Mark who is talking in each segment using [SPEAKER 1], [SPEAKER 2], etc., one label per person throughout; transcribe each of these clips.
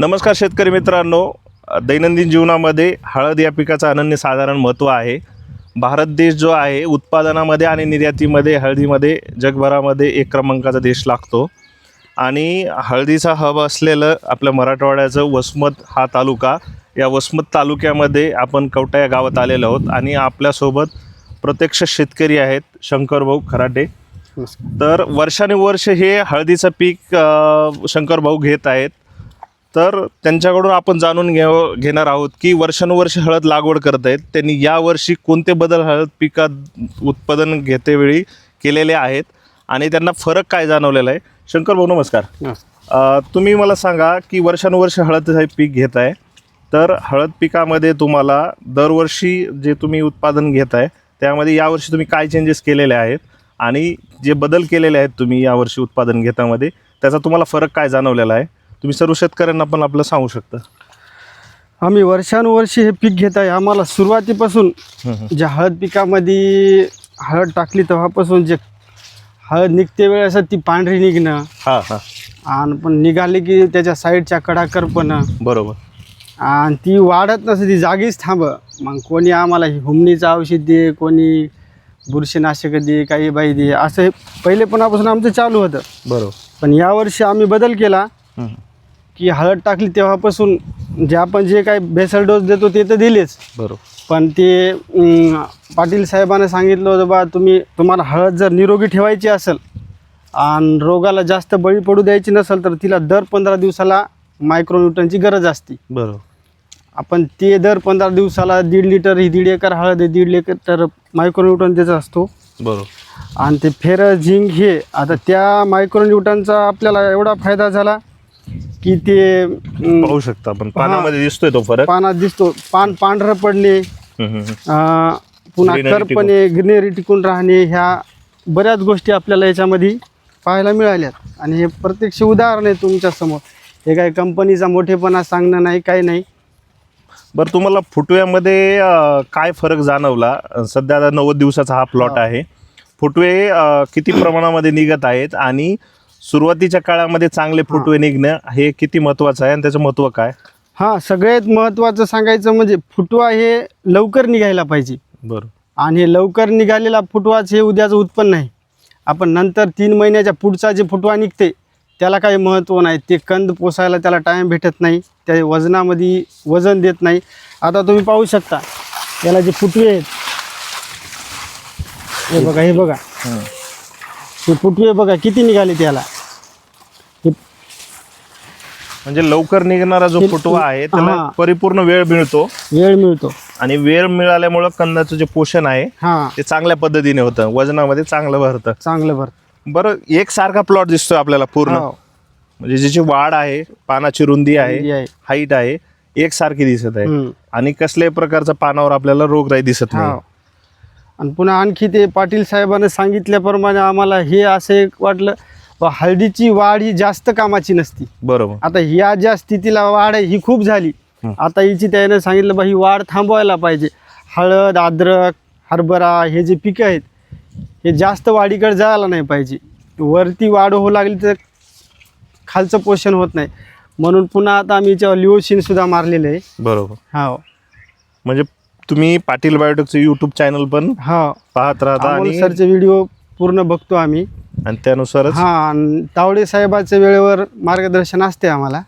[SPEAKER 1] नमस्कार शेतकरी मित्रांनो. दैनंदिन जीवनामध्ये हळद या पिकाचं अनन्यसाधारण महत्त्व आहे. भारत देश जो आहे उत्पादनामध्ये आणि निर्यातीमध्ये हळदीमध्ये जगभरामध्ये एक क्रमांकाचा देश लागतो. आणि हळदीचा हब असलेलं आपल्या मराठवाड्याचं वसमत हा तालुका या वसमत तालुक्यामध्ये आपण कवटा या गावात आलेलो आहोत. आणि आपल्यासोबत प्रत्यक्ष शेतकरी आहेत शंकरभाऊ खराटे. तर वर्षानुवर्ष हे हळदीचं पीक शंकरभाऊ घेत आहेत. तर त्यांच्याकडून आपण जाणून घे घेणार आहोत की वर्षानुवर्ष हळद लागवड करत आहेत. त्यांनी यावर्षी कोणते बदल हळद पिकात उत्पादन घेतेवेळी केलेले आहेत आणि त्यांना फरक काय जाणवलेला आहे? शंकर भाऊ नमस्कार. तुम्ही मला सांगा की वर्षानुवर्ष हळद हे पीक घेत आहे. तर हळद पिकामध्ये तुम्हाला दरवर्षी जे तुम्ही उत्पादन घेत आहे त्यामध्ये यावर्षी तुम्ही काय चेंजेस केलेले आहेत? आणि जे बदल केलेले आहेत तुम्ही यावर्षी उत्पादन घेतामध्ये त्याचा तुम्हाला फरक काय जाणवलेला आहे? तुम्ही सर्व शेतकऱ्यांना पण आपलं सांगू शकता.
[SPEAKER 2] आम्ही वर्षानुवर्षी हे पीक घेत आहे. आम्हाला सुरुवातीपासून ज्या हळद पिकामध्ये हळद टाकली तेव्हापासून जे हळद निघते वेळेस ती पांढरी निघणं
[SPEAKER 1] हां हां.
[SPEAKER 2] आणि पण निघाली की त्याच्या साईडच्या कडाकरपणं.
[SPEAKER 1] बरोबर.
[SPEAKER 2] आणि ती वाढत नसते ती जागीच थांब. मग कोणी आम्हाला हुमणीचं औषध दे कोणी बुरशीनाशक दे काही बाई दे असं हे पहिलेपणापासून आमचं चालू होतं.
[SPEAKER 1] बरोबर.
[SPEAKER 2] पण यावर्षी आम्ही बदल केला. की हळद टाकली तेव्हापासून जे आपण जे काही बेसल डोस देतो ते तर दिलेच.
[SPEAKER 1] बरोबर.
[SPEAKER 2] पण ते अं, पाटील साहेबांनी सांगितलं होतं बा तुम्ही तुम्हाला हळद जर निरोगी ठेवायची असेल आणि रोगाला जास्त बळी पडू द्यायची नसेल तर तिला दर पंधरा दिवसाला मायक्रोन्यूटनची गरज असते.
[SPEAKER 1] बरोबर.
[SPEAKER 2] आपण ते दर पंधरा दिवसाला दीड लिटर ही दीड एकर हळद आहे दीड लिटर मायक्रोन्यूटन त्याचा असतो.
[SPEAKER 1] बरोबर.
[SPEAKER 2] आणि ते फेर झिंक हे आता त्या मायक्रोन्यूटनचा आपल्याला एवढा फायदा झाला की ते अं,
[SPEAKER 1] पाहू शकता आपण. पानामध्ये दिसतोय तो फरक.
[SPEAKER 2] पानात दिसतो. पान पांढरं पडणे
[SPEAKER 1] हम्म, हम्म, हम्म.
[SPEAKER 2] अं, पुन्हा
[SPEAKER 1] Greenery
[SPEAKER 2] करपणे ग्रीनरी टिकून राहणे ह्या बऱ्याच गोष्टी आपल्याला याच्यामध्ये पाहायला मिळाल्यात. आणि हे प्रत्यक्ष उदाहरण आहे तुमच्यासमोर हे काही कंपनीचा मोठेपणा सांगणं नाही काही नाही.
[SPEAKER 1] बरं तुम्हाला फुटव्यामध्ये अं, काय फरक जाणवला? सध्या आता नव्वद दिवसाचा हा प्लॉट आहे. फुटवे अं, किती प्रमाणामध्ये निघत आहेत? आणि सुरुवातीच्या काळामध्ये चांगले फुटवे निघणं हे किती महत्त्वाचं आहे? आणि त्याचं महत्त्व काय?
[SPEAKER 2] हां सगळ्यात महत्त्वाचं सांगायचं म्हणजे फुटवा हे लवकर निघायला पाहिजे.
[SPEAKER 1] बरं.
[SPEAKER 2] आणि हे लवकर निघालेला फुटवाच हे उद्याचं उत्पन्न आहे. आपण नंतर तीन महिन्याच्या पुढचा जे फुटवा निघते त्याला काही महत्त्व नाही. ते कंद पोसायला त्याला टाईम भेटत नाही. त्या वजनामध्ये वजन देत नाही. आता तुम्ही पाहू शकता. याला जे फुटवे आहेत हे बघा हे बघा. हे फुटवे बघा किती निघाले त्याला?
[SPEAKER 1] म्हणजे लवकर निघणारा जो फुटवा आहे त्याला. परिपूर्ण वेळ मिळतो.
[SPEAKER 2] वेळ मिळतो.
[SPEAKER 1] आणि वेळ मिळाल्यामुळं कंदाचं जे पोषण आहे ते चांगल्या पद्धतीने होतं. वजनामध्ये चांगलं भरतं.
[SPEAKER 2] चांगलं भर
[SPEAKER 1] बरं एक सारखा प्लॉट दिसतोय आपल्याला पूर्ण.
[SPEAKER 2] हो.
[SPEAKER 1] म्हणजे ज्याची वाढ आहे पानाची रुंदी आहे. हाईट आहे. एकसारखी दिसत आहे. आणि कसल्याही प्रकारचा पानावर आपल्याला रोगराई दिसत नाही.
[SPEAKER 2] आणि पुन्हा आणखी ते पाटील साहेबांनी सांगितल्याप्रमाणे आम्हाला हे असं एक वाटलं बा हळदीची वाढ ही जास्त कामाची नसती.
[SPEAKER 1] बरोबर.
[SPEAKER 2] आता ह्या ज्या स्थितीला वाढ आहे ही खूप झाली. आता हिची त्याने सांगितलं बा ही वाढ थांबवायला पाहिजे. हळद अद्रक हरभरा हे जे पिकं आहेत हे जास्त वाढीकडे जायला नाही पाहिजे. वरती वाढ होऊ लागली तर खालचं पोषण होत नाही. म्हणून पुन्हा आता आम्ही याच्यावर लिओशिन सुद्धा मारलेलं आहे.
[SPEAKER 1] बरोबर.
[SPEAKER 2] हा
[SPEAKER 1] म्हणजे तुम्ही पाटील बायोटेकचं युट्यूब चॅनल पण
[SPEAKER 2] हा.
[SPEAKER 1] पाहत राहता आणि
[SPEAKER 2] सरचे व्हिडिओ पूर्ण बघतो आम्ही.
[SPEAKER 1] आणि त्यानुसारच
[SPEAKER 2] हा तावडे साहेबाच्या वेळेवर मार्गदर्शन असते आम्हाला.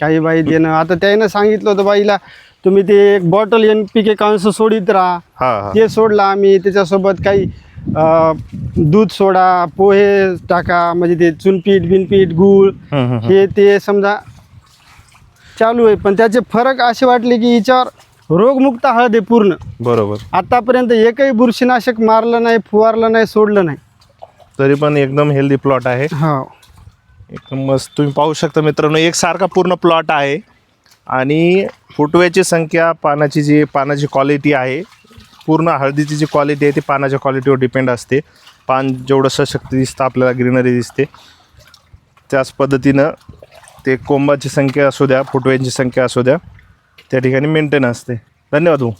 [SPEAKER 2] काही बाई देणं आता त्यानं सांगितलं होतं बाईला तुम्ही ते एक बॉटल एन पी के कांस सोडित राहा. ते सोडलं आम्ही. त्याच्यासोबत काही दूध सोडा पोहे टाका म्हणजे ते चुनपीठ बिनपीठ गूळ. हे ते समजा चालू आहे. पण त्याचे फरक असे वाटले की हिच्यावर रोगमुक्त हळद आहे पूर्ण.
[SPEAKER 1] बरोबर.
[SPEAKER 2] आतापर्यंत एकही बुरशीनाशक मारलं नाही फुवारलं नाही सोडलं नाही.
[SPEAKER 1] तरी पण एकदम हेल्दी प्लॉट आहे.
[SPEAKER 2] हो.
[SPEAKER 1] एकदम मस्त. तुम्ही पाहू शकता मित्रांनो एकसारखा पूर्ण प्लॉट आहे. आणि फुटव्याची संख्या पानाची जी पानाची क्वालिटी आहे पूर्ण हळदीची जी क्वालिटी आहे ती पानाच्या क्वालिटीवर डिपेंड असते. पान जेवढं सशक्त दिसतं आपल्याला ग्रीनरी दिसते. त्याच पद्धतीनं ते कोंबाची संख्या असू द्या फुटव्यांची संख्या असू द्या त्या ठिकाणी मेंटेन असते. धन्यवाद भाऊ.